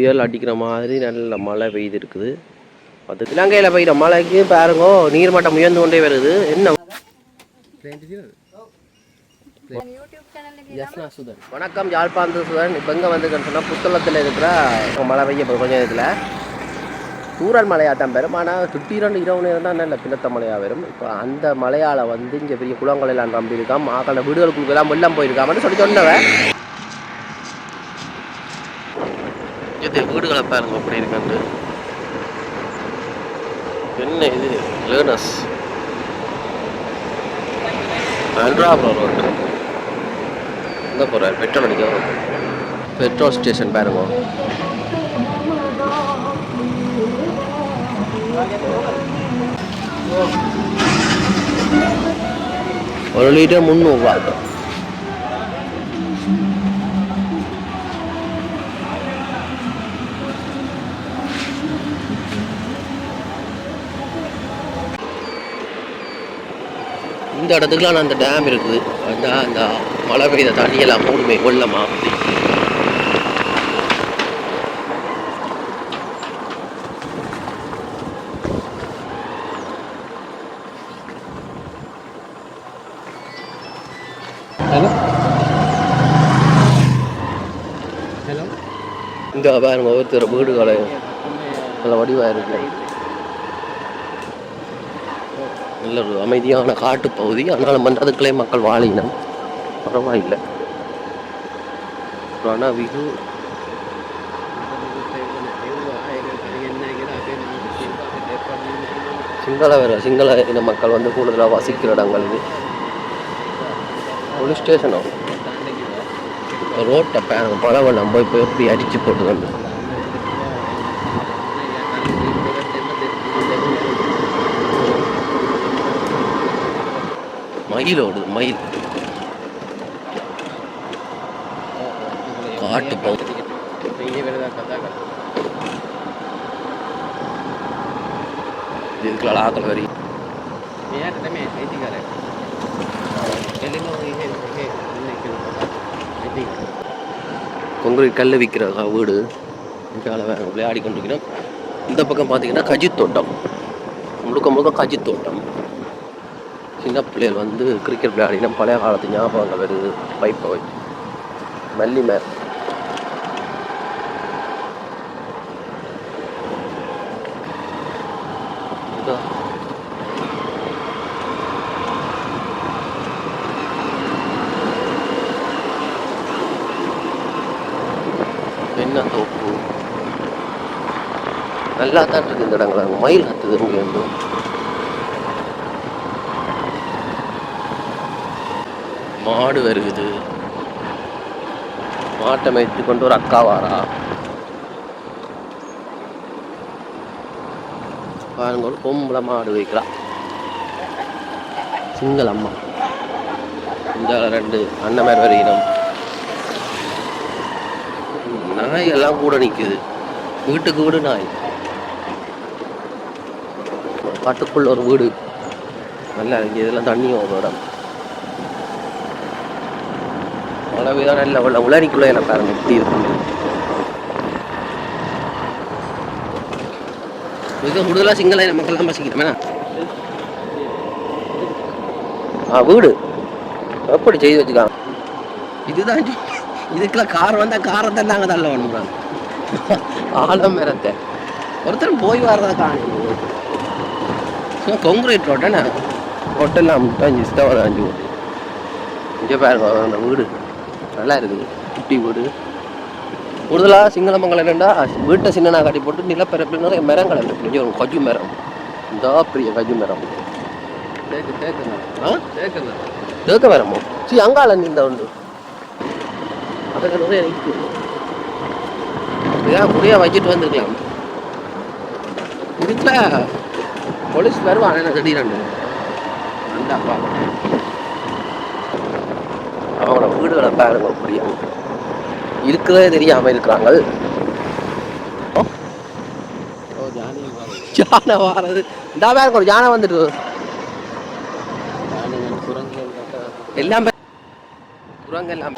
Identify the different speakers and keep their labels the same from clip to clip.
Speaker 1: புயல் அடிக்கிற மாதிரி நல்ல மழை பெய்து இருக்குது அது இலங்கையில் பெய்கிற மழைக்கு பாருங்க. நீர்மட்டம் உயர்ந்து கொண்டே வருது. என்ன? வணக்கம் யாழ்ப்பாந்த சுதன். இப்போ எங்கே வந்துருக்கேன்னு சொன்னால் புத்தளத்தில் இருக்கிற மழை பெய்ய கொஞ்சம் இதில் தூரல் மலையாக தான் பெறும் ஆனால் திடீரெண்டு இரவு நேரம் தான் நல்ல பிளத்த மலையாக வரும் இப்போ அந்த மலையால் வந்து இங்கே பெரிய குளங்கள் எல்லாம் நம்பி மாக்கள வீடுகளுக்குள்ளெல்லாம் வெள்ளம் போயிருக்காமன்னு சொல்லி சொன்னவன். இது வீடுகளை பாருங்க அப்படி இருக்காண்டு என்ன இது? லேர்னஸ் அல்ட்ராபுரம் ரோடு இந்த போகிறார் பெட்ரோல் அடிக்க பெட்ரோல் ஸ்டேஷன் பாருங்க. ஒரு லிட்டர் முந்நூறுரூவா இந்த இடத்துக்குலாம் அந்த டேம் இருக்குது. அந்த அந்த மழை பெய்த தண்ணியெல்லாம்
Speaker 2: ஹலோ ஹலோ
Speaker 1: இந்த பாருங்க ஒவ்வொருத்தர் வீடுகளை நல்ல வடிவாக இருக்கு. நல்ல ஒரு அமைதியான காட்டு பகுதி. அதனால் வந்து மக்கள் வாழினம். பரவாயில்லை. ஆனால் விகு சிங்கள வேற சிங்கள இன மக்கள் வந்து கூடுதலாக வசிக்கிற இடங்கள் இது. போலீஸ் ஸ்டேஷனும் ரோட்டை பாருங்க பழவை போய் போய் எப்படி அடித்து போட்டுக்கொண்டு மயில் ஓடுது மயில். காட்டு பகுதி இதுக்குள்ள ஆக்கள் வரி. கொங்குரி கல் விற்கிற வீடு. இதால் விளையாடி கொண்டிருக்கிறோம். இந்த பக்கம் பார்த்தீங்கன்னா கஜித் தோட்டம் முழுக்க முழுக்க கஜித் தோட்டம் சின்ன பிள்ளைகள் வந்து கிரிக்கெட் விளையாடினா பழைய காலத்து ஞாபகங்கள் வருது. பைப்பை வச்சு. மல்லி மேர் என்ன தோப்பு? நல்லா தான் இருக்கு இந்த இடங்கள். மயில் கத்துது இங்கே இருந்து. மாடு வருகுது. மாட்டை மேய்த்து கொண்டு ஒரு அக்கா வாரா பாருங்க ஒரு பொம்பளை மாடு வைக்கிறா. சிங்கள அம்மா. இந்த ரெண்டு அண்ணன் வருகிறோம் நாய் எல்லாம் கூட நிற்குது வீட்டுக்கு வீடு நாய். காட்டுக்குள்ள ஒரு வீடு. நல்லா இருக்கு இதெல்லாம் தண்ணி ஒரு இடம் மழை தான் இல்லை உள்ள உளறிக்குள்ளே என்ன பாருங்க எப்படி இருக்கும். மிக கூடுதலாக சிங்கள இன மக்கள் தான் ஆ வீடு. எப்படி செய்து வச்சுக்காங்க இதுதான் இதுக்கெல்லாம் கார் வந்தால் காரை தான் நாங்கள் தள்ள வேணுங்கிறாங்க ஆழம் மரத்தை ஒருத்தர் போய் வர்றதை காணி கொங்குரேட் ரோட்டேண்ணே ரோட்டெல்லாம் அஞ்சு சித்தவரை அஞ்சு இங்கே பாருங்க அந்த வீடு. நல்லா இருக்குது. குட்டி வீடு கூடுதலாக சிங்களமங்கலம் என்னண்டா வீட்டை சின்னனா கட்டி போட்டு நிலப்பரப்பில் நிறைய மரங்கள் இருக்கு. ஒரு கஜு மரம். இந்த பெரிய கஜு மரம். தேக்க மரமோ. சரி அங்கால இந்த உண்டு. அதுக்கு நிறைய நிற்கும் இதான் புரியா வச்சுட்டு வந்துருக்கலாம். இதுக்குல போலீஸ் வருவான் என்ன திடீர்னு. வந்தாப்பா அவங்களோட வீடுகளை பாருங்க அப்படியே இருக்கிறதே தெரியாம இருக்கிறாங்க யானை வாரது. இந்த பாருங்க ஒரு யானை வந்துட்டு எல்லாம் குரங்கு எல்லாம்.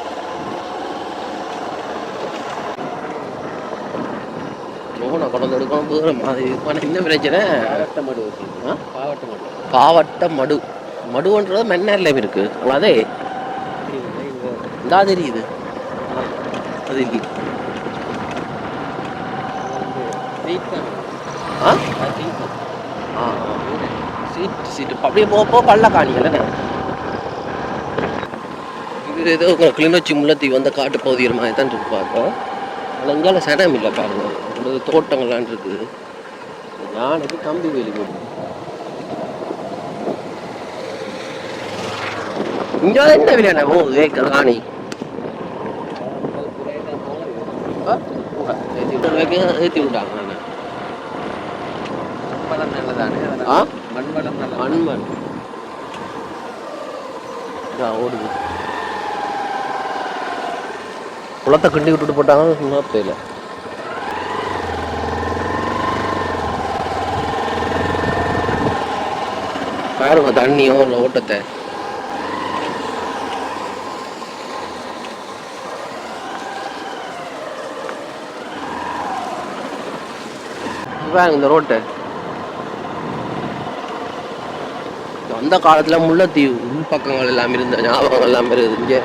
Speaker 1: ஃபோனை கொண்டு வந்து எடுக்கணும் போகிற மாதிரி என்ன பிரச்சனை?
Speaker 2: பாவட்ட மடு? பாவட்ட மடு
Speaker 1: பாவட்ட மடு. மடுன்றது மன்னார்லேயும் இருக்கு? அதே இந்தா தெரியுது. அது இல்லை சீட் சீட்டு அப்படியே போக போக பல்ல காணிக்கல இது ஏதோ கிளிநொச்சி முல்லத்தீவு வந்த காட்டு பகுதியில் மாதிரி தான் இருக்கு பார்க்க ஆனால் இங்கால சனம் இல்லை பாருங்க. ஒரு தோட்டங்கள்லாம் இருக்குது. யானைக்கு கம்பி வேலி போட்டு இங்க என்ன விலையான ஓ ஏக்கர் காணி. ஏற்றி விட்டாங்க ஆ?
Speaker 2: மண்வளம்
Speaker 1: ஓடுது. குளத்தை கிண்டி விட்டுட்டு போட்டாங்க சும்மா தெரியல. பாருங்க தண்ணியோ இல்லை ஓட்டத்தை. பாருங்க இந்த ரோட்டை. அந்த காலத்துல முல்லைத்தீவு உள் பக்கங்கள் எல்லாம் இருந்த ஞாபகங்கள் எல்லாம் இருக்குது இங்க.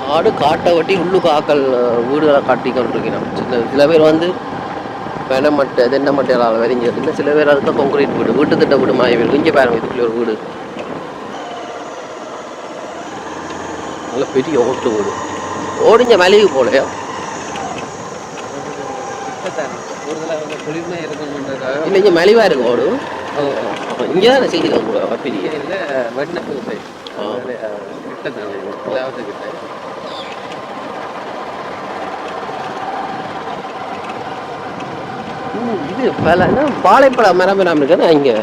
Speaker 1: காடு காட்டை வட்டி உள்ளு காக்கல் வீடுகளை காட்டி கொண்டிருக்கிறான் சில சில பேர் வந்து பெனமட்டை தென்னமட்டையால் வரைஞ்சது இன்னும் சில பேர் அதுக்கு கொங்கிரீட் வீடு வீட்டு திட்ட வீடு மாய வீடு இங்கே பாருங்க இதுக்குள்ளே ஒரு வீடு. பெரிய ஓட்டு வீடு ஓடிஞ்ச மலைக்கு போலையா இல்லை இங்கே மலிவாக இருக்கு ஓடு இங்கே தானே செய்கிறாங்க கூட பெரிய
Speaker 2: இல்லை வெண்ணப்பு சைட். கிட்ட கிட்ட
Speaker 1: இது பல பாலைப்பழ மரம் இருக்குன்னா இங்கே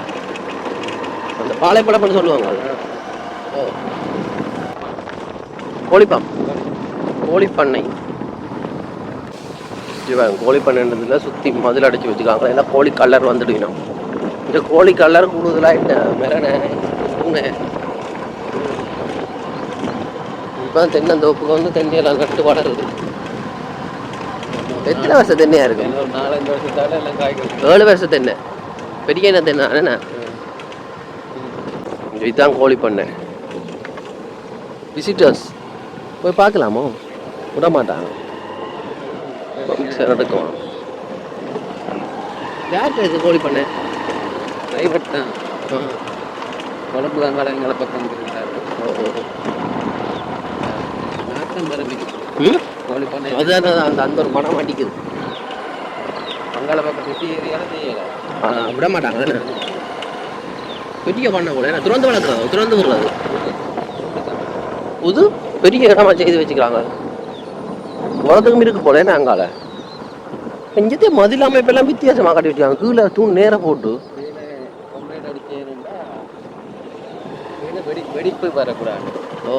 Speaker 1: அந்த பாலைப்பழம்னு சொல்லுவாங்க. ஓ கோழிப்பாம். கோழிப்பண்ணை. கோழிப்பண்ணைன்றதுல சுற்றி மதில் அடிச்சு வச்சுக்காங்க ஏன்னா கோழி கலர் வந்துடுவினோம் இந்த கோழி கலர் கூடுதலாக என்ன மெரணை பூனை இப்போ தென்னந்தோப்புக்கு வந்து தென்னையெல்லாம் நட்டு வளருது. எத்தனை வருஷம் தென்னையா இருக்கு ஏழு வருஷம் தென்னை. பெரிய என்ன தென்னை? என்ன இதுதான் கோழி பண்ணை விசிட்டர்ஸ் போய் பார்க்கலாமோ? விட மாட்டாங்க சரி நடக்குமா யார்கிட்ட இருக்கு கோழி பண்ணை?
Speaker 2: பிரைவேட் தான். குழம்பு பக்கம் இருக்கிறாரு
Speaker 1: ஓ, ஓ, ஓ.
Speaker 2: நாட்டம் பரம்பிக்கு? கோழி பண்ணை.
Speaker 1: அதுதான் அந்த அந்த ஒரு மனம் மாட்டிக்குது
Speaker 2: மங்கள பக்கம் சிட்டி ஏரியாவில் செய்யலை.
Speaker 1: விட மாட்டாங்க? பெரிய பண்ணை கூட என்ன துறந்து வளர்க்குறது துறந்து விடுறது புது? பெரிய இடமா செய்து வச்சுக்கிறாங்க. உலகத்துக்கும் இருக்கு போல என்ன அங்கால? இங்கத்தே மதில் அமைப்பெல்லாம் வித்தியாசமாக கட்டி வச்சுக்காங்க கீழே தூண் நேரம் போட்டு.
Speaker 2: வெடிப்பு வரக்கூடாது
Speaker 1: ஓ.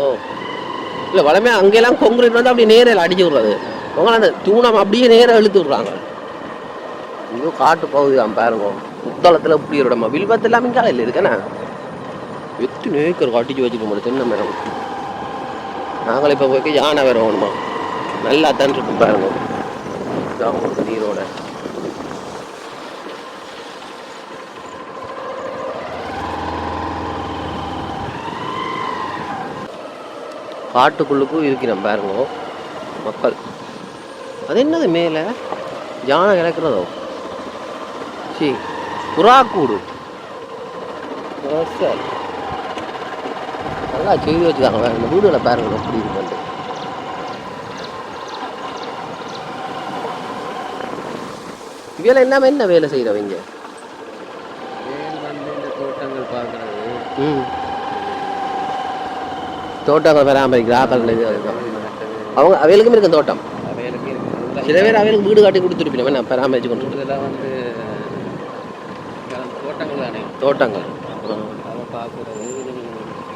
Speaker 1: இல்லை வளமே அங்கெல்லாம் கொங்குரேட் வந்து அப்படியே நேரில் அடிச்சு விடுறது. உங்களை அந்த தூணம் அப்படியே நேராக இழுத்து விடுறாங்க. ஐயோ காட்டு பகுதி தான் பாருங்க. புத்தளத்தில் இப்படி விடமா இடமா. வில்வத்து இங்கே இல்லை இருக்கேண்ணா எத்தனை ஏக்கர் அடிச்சு வச்சுக்க முடியும் தென்னை மரம். நாங்களும் இப்போ போய்க்கு யானை வேற வேணுமா நல்லா தான் இருக்கும் பாருங்க இதான் நீரோட. காட்டுக்குள்ளுக்கும் இருக்கிறோம் பாருங்க மக்கள். அது என்னது மேலே? யானை இறக்குறதோ சி புறா கூடு. சார் நல்லா செய்து வச்சுக்காங்க வேற இந்த வீடுகளை பாருங்க எப்படி இருக்குன்ட்டு. வேலை இல்லாமல் என்ன வேலை செய்கிறவங்க
Speaker 2: தோட்டங்கள் பார்க்கறது.
Speaker 1: ம். தோட்டங்கள் பராமரிக்கிற ஆக்கள். அவங்க அவைகளுக்கும் இருக்கும் தோட்டம். சில பேர் அவைகளுக்கு வீடு காட்டி கொடுத்துருப்பீங்க. நான் பராமரிச்சு கொண்டு
Speaker 2: வந்து தோட்டங்கள் தானே.
Speaker 1: தோட்டங்கள்.
Speaker 2: பார்க்கறது.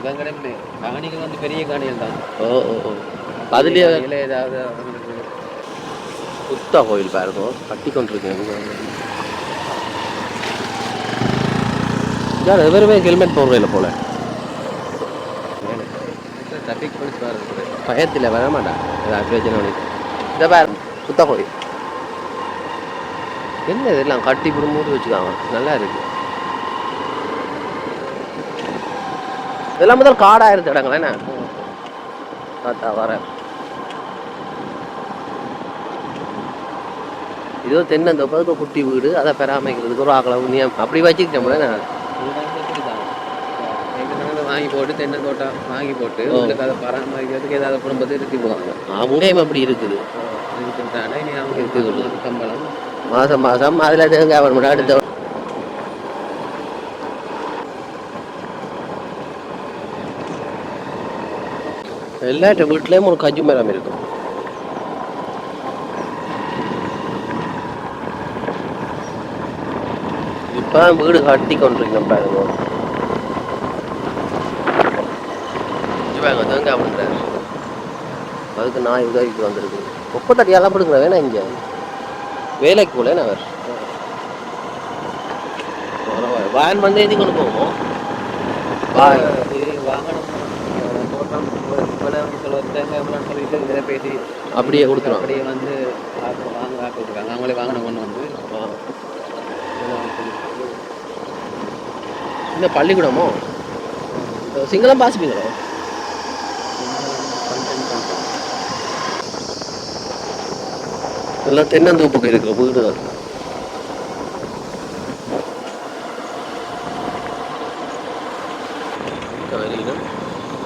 Speaker 2: கிடையாது காணிகள் வந்து பெரிய காணிகள் தான்
Speaker 1: ஓ ஓ ஓ. அதுலேயே
Speaker 2: இல்லை ஏதாவது
Speaker 1: புத்தா கோயில் பாருங்க. கட்டி கொண்டிருக்கேன். யார் எவருமே ஹெல்மெட் போடுறதில்ல போல.
Speaker 2: டிராஃபிக் போலீஸ்
Speaker 1: பயத்தில் வர மாட்டான் பிரச்சனை பண்ணி இந்த பேர் சுத்த போய் என்ன இதெல்லாம் கட்டி இப்படி மூடி வச்சுக்காங்க? நல்லா இருக்கு. இதெல்லாம் முதல் காடாக இருந்த இடங்களா என்ன? தாத்தா வர. இதோ தென்னந்தோப்பு இப்போ குட்டி வீடு அதை பராமரிக்கிறதுக்கு ஒரு ஆக்களை உண்ணியம். அப்படி வச்சுக்கிட்டோம்ல நான்
Speaker 2: வாங்கி போட்டு தென்னை தோட்டம் வாங்கி போட்டு. உங்களுக்கு அதை பராமரிக்கிறதுக்கு ஏதாவது குடும்பத்தை இருக்கு போவாங்க
Speaker 1: அங்கேயும் அப்படி இருக்குது.
Speaker 2: இருக்குன்றானே நீ அவங்க
Speaker 1: இருக்குது.
Speaker 2: இருக்குது கம்பளம்.
Speaker 1: மாதம் மாதம் அதில் தேங்காய் வரணும் அடுத்த எல்லாட்ட வீட்லேயும் ஒரு கஜு மரம் இருக்கும் இப்போ வீடு கட்டி கொண்டிருக்கோம் பாருங்க இங்க பாருங்க தேங்காய் பண்ணுறாரு அதுக்கு நாய் உதவிக்கு வந்திருக்கு முப்பத்தடியெல்லாம் பிடுங்குற வேணா இங்கே வேலைக்கு போல நான் வேறு வேன் வந்து எது கொண்டு போவோம் வா-
Speaker 2: வாகனம் இவ்வளோன்னு சொல்லிட்டு இதில் பேசி
Speaker 1: அப்படியே கொடுத்துருவோம்
Speaker 2: அப்படியே வந்து வாங்க ஆக்க விட்டுருக்காங்க அவங்களே வாகனம் கொண்டு வந்து.
Speaker 1: இந்த பள்ளிக்கூடமோ? சிங்களம் பாசிப்பீங்களோ? எல்லாம் தென்னந்தோப்புக்கு இருக்கிற வீடு தான்.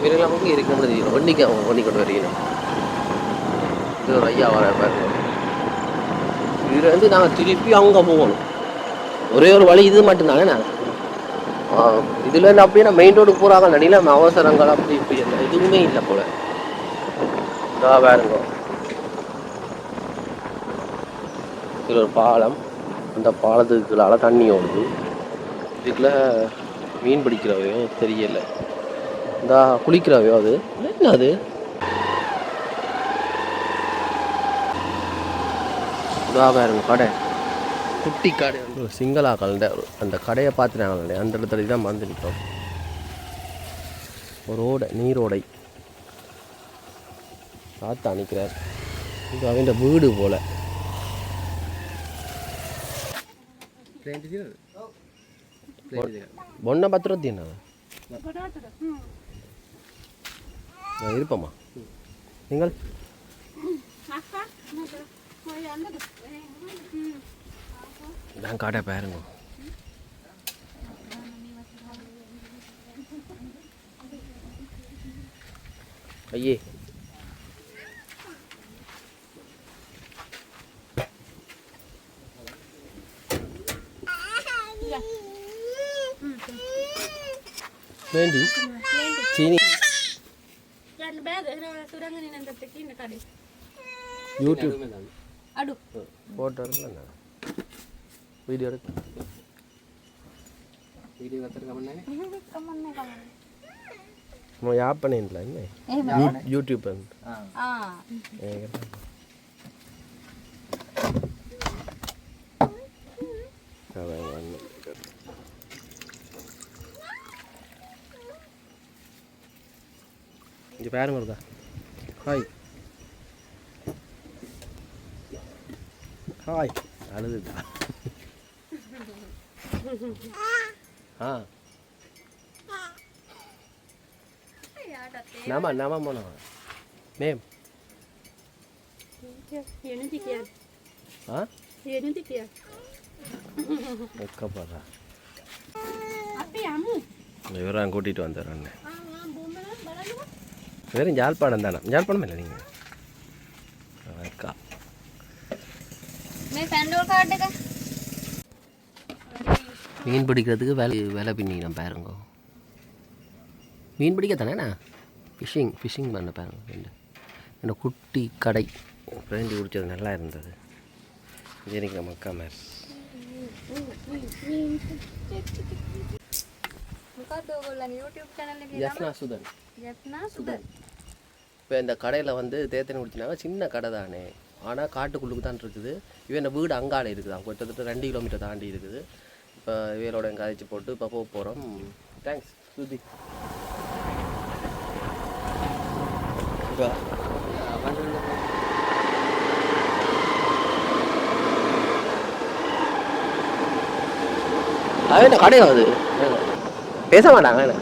Speaker 1: இவரெல்லாம் நமக்கு இருக்கிறது தெரியணும் வண்டிக்கு அவங்க ஒன்றி கொண்டு வரையணும் இது ஒரு ஐயா வர பாருங்க இதில் வந்து நாங்கள் திருப்பி அவங்க போகணும். ஒரே ஒரு வழி இது மட்டும்தானே நான் இதில் இருந்து அப்படியே நான் மெயின் ரோடு போகிறாங்க நடில அவசரங்கள் அப்படி இப்படி எல்லாம் எதுவுமே இல்லை போல. இதா பாருங்க. இதில் ஒரு பாலம். அந்த பாலத்துக்குள்ளால தண்ணி ஓடுது. இதுக்குள்ள மீன் பிடிக்கிறவையும் தெரியலை. இந்த குளிக்கிறவையோ அது? என்ன அது? இதா பாருங்க கடை. குட்டி கடை. ஒரு சிங்களா கலண்ட அந்த கடையை பார்த்துட்டாங்களே அந்த இடத்துல தான் வந்து நிற்கும் ஒரு ஓடை நீரோடை தாத்தா நிற்கிறார். இது அவன் வீடு போல. பொண்ணை என்ன நான் இருப்பம்மா நீங்கள் நான் கடை பாருங்க ஐயே வேண்டி சீனி வீடியோ இருக்கு
Speaker 2: வீடியோ கற்றுருக்கோம்னே
Speaker 3: కమ్మన్నే కమ్మన్నే
Speaker 1: நம்ம யாப் பண்ணிடல என்ன யூடியூப் வந்து
Speaker 3: ఆ
Speaker 1: அதான் வந்து. இங்க பாருங்க இருக்கா ஹாய் ஹாய் அழுதுடா ஆ நாம நாம போனோம் மேம் ஆ வெக்கப்படுறா இவரான் கூட்டிகிட்டு வந்துடுறேன் வெறும் யாழ்ப்பாணம் தானே? யாழ்ப்பாணம் இல்லை நீங்கள் அக்கா. மீன் பிடிக்கிறதுக்கு வேலை வேலை பின்னிக்கிறேன் பாருங்க. மீன் பிடிக்க தானேண்ணா ஃபிஷிங் ஃபிஷிங் பண்ண பாருங்க என்ன குட்டி கடை. பிரிஞ்சு குடிச்சது நல்லா இருந்தது. சரிங்க மக்கா
Speaker 3: மாதிரி யூடியூப் சேனல்
Speaker 1: ஜப்னா சுதன்.
Speaker 3: ஜப்னா சுதன்.
Speaker 1: இப்போ இந்த கடையில் வந்து தேத்தனை குடிச்சினாங்க சின்ன கடை தானே. ஆனால் காட்டுக்குள்ளுக்கு தான் இருக்குது. இவன் வீடு அங்காள இருக்குதான் கிட்டத்தட்ட ரெண்டு கிலோமீட்டர் தாண்டி இருக்குது. இப்போ இவரோட கதைச்சு போட்டு இப்போ போக போகிறோம் தேங்க்ஸ் சுதி. இப்போ அது என்ன கடையா அது? பேச மாட்டாங்க என்ன?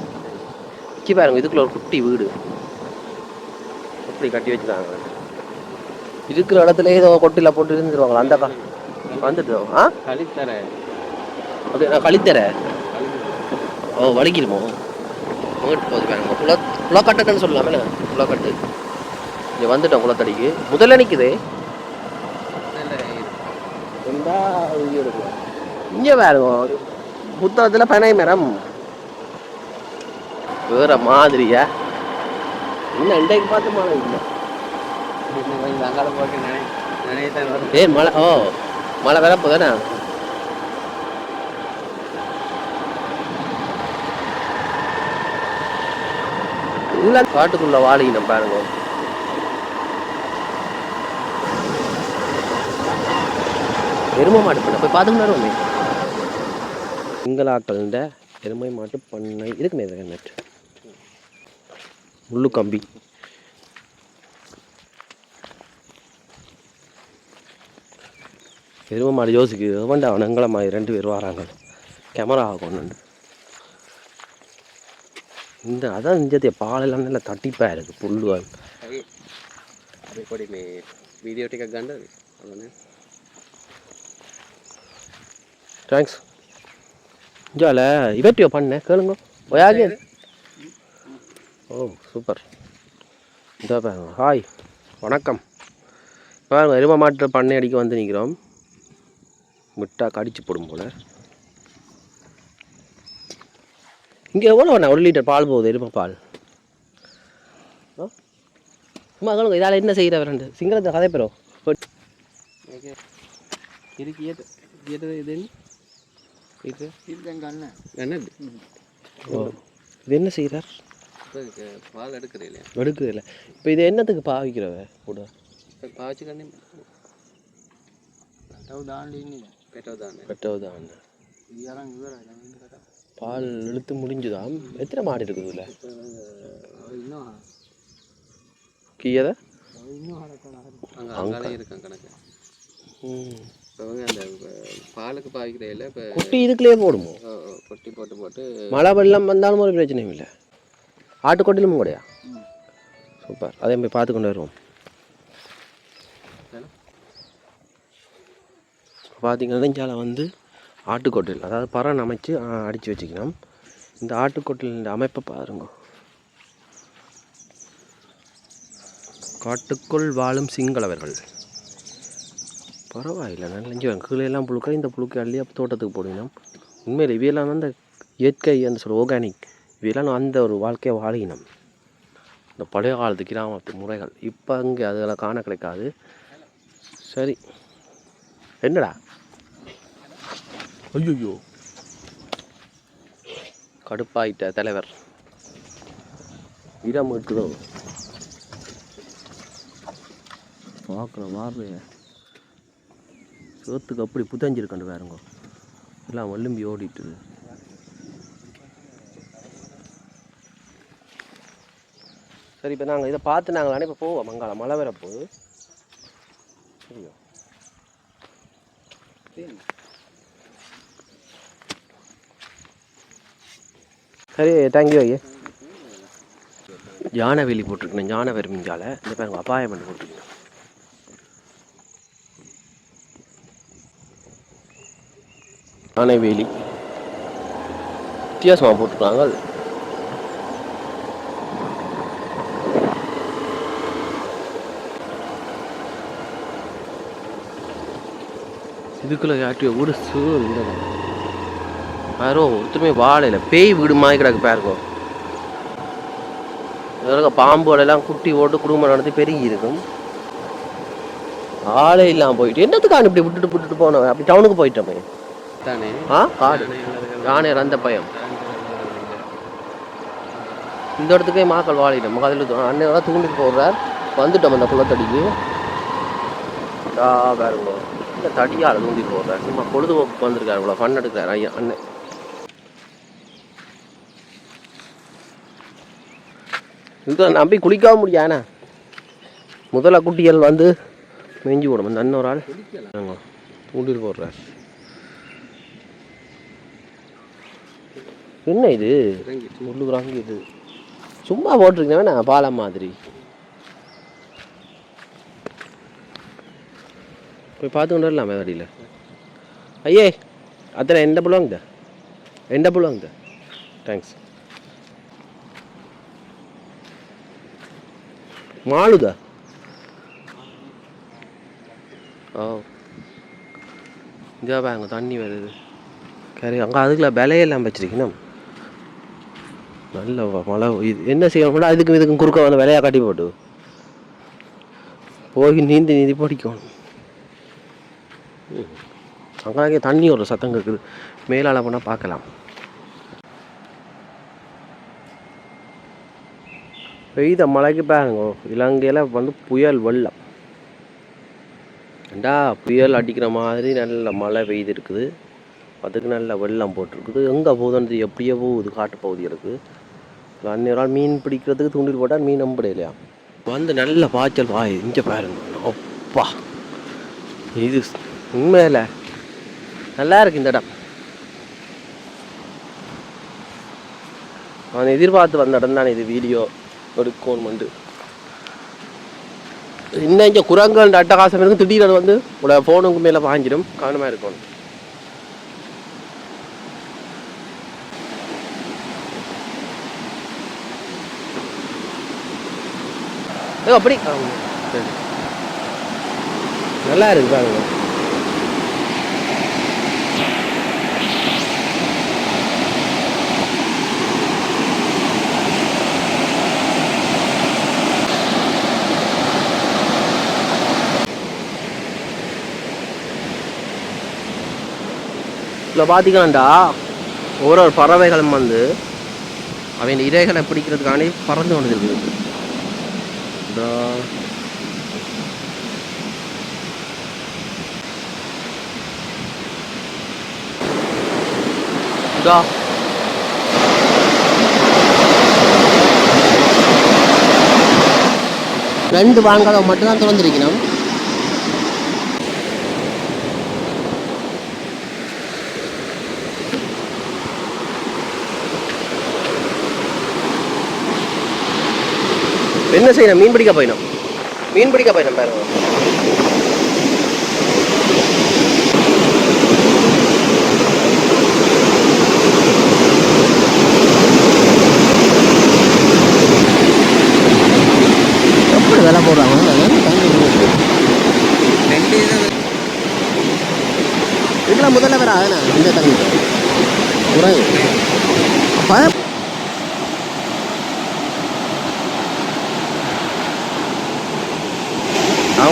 Speaker 1: கி பாருங்க இதுக்குள்ள ஒரு குட்டி வீடு. எப்படி கட்டி வச்சுருக்காங்க இருக்கிற இடத்துல ஏதோ கொட்டில போட்டு இருந்துருவாங்களா? அந்த கா வந்துட்டு? ஆ?
Speaker 2: கழித்தர
Speaker 1: ஓகே நான் கழித்தர ஓ வலிக்கிடுமோ போட்டு போகுது பாருங்க குள குளக்கட்டுன்னு சொல்லலாமே. குளக்கட்டு. இங்கே வந்துட்டோம் குளத்தடிக்கு? முதல்ல நிற்குது இங்கே பாருங்க புத்தகத்தில் பனை மரம் வேற மாதிரியா? இன்னும் இன்றைக்கு பார்த்து மழை இல்லை
Speaker 2: அங்கால போட்டு நினை நினைத்தான் வரும்
Speaker 1: ஏய் மழை ஓ மழை வேற போதானே உள்ள காட்டுக்குள்ள வாழினம் பாருங்க. எருமை மாட்டு பண்ணை போய் பார்த்துக்கணும் வருவோமே சிங்களாக்கள்ன்ற எருமை மாட்டு பண்ணை இருக்குமே இது நெட் முள்ளு கம்பி. எரும மாடி ஜோசிக்கு எவண்டா அவன் எங்களை ரெண்டு பேர் வராங்க? கேமரா ஆகும் இந்த அதான் இஞ்சத்திய பாலெல்லாம் நல்லா தட்டிப்பா இருக்கு புல்லுவாள்
Speaker 2: வீடியோ டேக் காண்டா
Speaker 1: தேங்க்ஸ் ஜால இவட்டியோ பண்ணேன் கேளுங்க. ஒயாகே ஓ சூப்பர். இதோ பாருங்க. ஹாய் வணக்கம். பாருங்கள் எரும மாட்டு பண்ணை அடிக்க வந்து நிற்கிறோம் முட்டா கடிச்சு போடும் போல். இங்கே எவ்வளோ வேணா ஒரு லிட்டர் பால் போகுது எரும பால். சும்மா சொல்லுங்க இதால் என்ன செய்கிற ரெண்டு சிங்களத்தை கதை பெறும்
Speaker 2: இருக்கு
Speaker 1: ஏது இது என்ன? செய்கிறார்
Speaker 2: பால் எடுக்கிறது இல்லையா
Speaker 1: எடுக்கிறது இல்லை இப்போ இது என்னத்துக்கு பாவிக்கிறவ கூட?
Speaker 2: பாவிச்சு கண்ணி
Speaker 1: பெட்டவுதான் பால் இழுத்து முடிஞ்சுதான் எத்தனை மாடு இருக்குது இதில்?
Speaker 2: இன்னும் கீழே? இருக்கான் கணக்கு. அந்த பாலுக்கு பாய்க்கிற இல்லை இப்போ
Speaker 1: கொட்டி இதுக்குள்ளே போடுமோ?
Speaker 2: கொட்டி போட்டு போட்டு
Speaker 1: மழை வெள்ளம் வந்தாலும் ஒரு பிரச்சனையும் இல்லை. ஆட்டுக்கொட்டிலும் கூடயா சூப்பர். அதே மாதிரி பார்த்து கொண்டு வருவோம். பார்த்தீங்கன்னா இஞ்சால வந்து ஆட்டுக்கொட்டில் அதாவது பறன் அமைச்சு அடித்து வச்சுக்கணும். இந்த ஆட்டுக்கொட்டில் அமைப்பை பாருங்க. காட்டுக்குள் வாழும் சிங்களவர்கள். பரவாயில்லை நல்ல இங்கே எல்லாம் புழுக்க இந்த புழுக்க அள்ளி அப்போ தோட்டத்துக்கு போடணும். உண்மையில் இவையெல்லாம் வந்து இயற்கை அந்த சொல்ல ஆர்கானிக் இவையெல்லாம் அந்த ஒரு வாழ்க்கையை வாழினம் இந்த பழைய காலத்து கிராமத்து முறைகள். இப்போ அங்கே அதெல்லாம் காண கிடைக்காது. சரி. என்னடா? ஐயோ கடுப்பாயிட்ட தலைவர். இடம் இருக்குதோ பார்க்குறேன் மாறுறிய சோத்துக்கு அப்படி புதஞ்சிருக்கண்டு வேறுங்க எல்லாம் வள்ளும்பி ஓடிட்டுது. சரி இப்போ நாங்கள் இதை பார்த்து நாங்களானே இப்போ போவோம். மங்காளம் மழை வர போகுது சரியா? சரி தேங்க்யூ ஐயா. யானை வேலி போட்டிருக்கணும் யானை வெறுமிஞ்சால இந்த பாருங்க அபாயம் பண்ணி போட்டிருக்கணும் யானை வேலி வித்தியாசமாக போட்டிருக்காங்க. இதுக்குள்ள யாட்டியோ வீடு சூழ் யாரோ ஒருத்தருமே வாழையில பேய் வீடு மாதிரி கிடக்கு பாருங்க. இதற்கு பாம்புகள் எல்லாம் குட்டி ஓட்டு குடும்பம் நடத்தி பெருகி இருக்கும். ஆளே இல்லாம போயிட்டு என்னத்துக்கான இப்படி விட்டுட்டு விட்டுட்டு போனவன்? அப்படி டவுனுக்கு போயிட்டோமே.
Speaker 2: தானே?
Speaker 1: ஆ? காடு. யானை அந்த பயம். இந்த இடத்துக்கே மாக்கள் வாழிடும் அதில் அண்ணன் தூண்டிட்டு போடுறார். வந்துட்டோம் அந்த குளத்தடிக்கு. பாருங்க. இந்த தடியால் தூண்டிட்டு போடுறார் சும்மா பொழுதுபோக்கு வந்திருக்காரு இவ்வளோ ஃபன் எடுக்கிறார். ஐயா அண்ணன் இதுக்கு நம்பி குளிக்காம முடியாண்ணா முதல குட்டிகள் வந்து மேய்ஞ்சி விடும் இந்த இன்னொரு ஆள். தூண்டில் போடுறார். என்ன இது?
Speaker 2: இறங்கிட்டு
Speaker 1: முள்ளுக்குறாங்க இது. சும்மா போட்டிருக்கேன். பாலம் மாதிரி? போய் பார்த்து கொண்டு வரலாமே வழியில் ஐயே அத்தனை எந்த புள்ளுவாங்க எந்த புள்ளுவாங்க தேங்க்ஸ் மாலுதா ஓ இங்கே அங்கே தண்ணி வருது சரி அங்கே அதுக்குள்ள விலையெல்லாம் வச்சிருக்கணும் நல்ல மழை இது என்ன செய்யணும்னா அதுக்கும் இதுக்கும் குறுக்க வந்து விலையாக கட்டி போட்டு போய் நீந்தி நீந்தி படிக்கணும் அங்கே தண்ணி ஒரு சத்தம் கேட்குது மேலால் போனால் பார்க்கலாம். பெய்த மழைக்கு பாருங்க இலங்கையில் வந்து புயல் வெள்ளம். ஏண்டா புயல் அடிக்கிற மாதிரி நல்ல மழை பெய்து இருக்குது அதுக்கு நல்ல வெள்ளம் போட்டிருக்குது. எங்கே போகுதுன்றது எப்படியோ போகுது காட்டு பகுதிகளுக்கு அந்நேரம் மீன் பிடிக்கிறதுக்கு தூண்டில் போட்டால் மீன் நம்படையிலையா வந்து நல்ல பாய்ச்சல் வாய் இங்கே பாருங்க. அப்பா. இது உண்மையில். நல்லா இருக்கு இந்த இடம். நான் எதிர்பார்த்து வந்த இடம் தான் இது வீடியோ எடுக்கணுமெண்டு இன்னும் இங்கே குரங்கள் அட்டகாசம் இருக்கு. திடீர்னு வந்து உங்களோட ஃபோனுக்கு மேலே வாங்கிடும் கவனமாக இருக்கணும் அப்படி. நல்லா இருக்கு பாருங்க. இதில் பார்த்தீங்கன்னாண்டா ஒரு ஒரு பறவைகளும் வந்து அவன் இரைகளை பிடிக்கிறதுக்காண்டி பறந்து கொண்டு இருக்குது இதோ ரெண்டு வாங்கலை மட்டும்தான் திறந்திருக்கணும். என்ன செய்யணும்? மீன் பிடிக்க போயிடும் மீன் பிடிக்க போயிடும் பாருங்க எப்படி விலை போடுறாங்க?
Speaker 2: ரெண்டு இதை
Speaker 1: முதல்ல வேற ஆகுனா இந்த தண்ணி. குறைவு அப்போ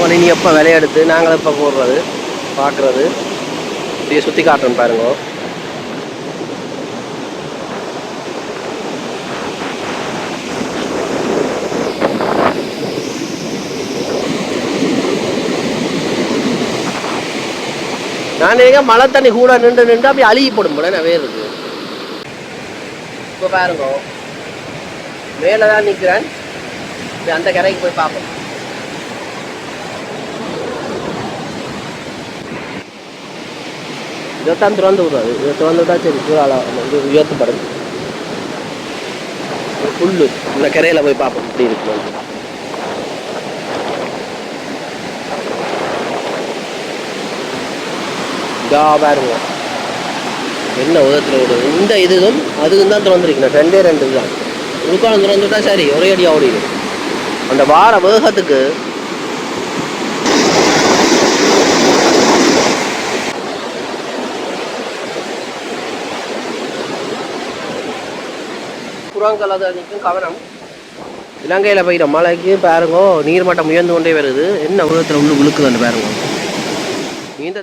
Speaker 1: அவங்க இனி எப்போ விளையாடுத்து நாங்களும் எப்போ போடுறது? பார்க்குறது இப்படியே சுற்றி காட்டுறோம் பாருங்க. நான் எங்க மழை தண்ணி கூட நின்று நின்று அப்படியே அழுகி போடும் போல நான் வேறு இப்போ பாருங்க. மேலே தான் நிற்கிறேன் அந்த கரைக்கு போய் பார்ப்போம். இதைத்தான் திறந்து விடுறாரு இதை திறந்துவிட்டா சரி சூழால வந்து உயர்த்தப்படும் புல்லு இந்த கரையில் போய் பார்ப்போம் இப்படி இருக்கு பாருங்க என்ன உதத்தில் விடுது இந்த இதுவும் அதுவும் தான் திறந்துருக்கணும் ரெண்டே ரெண்டு தான் உருக்காலம் திறந்துட்டா சரி ஒரே அடியாக ஓடிடும் அந்த வார வேகத்துக்கு புறங்கள் அது கவனம். இலங்கையில் பெய்கிற மழைக்கு பாருங்க நீர்மட்டம் உயர்ந்து கொண்டே வருது. என்ன உலகத்தில் உள்ள உழுக்குதுன்னு பாருங்க. நீந்த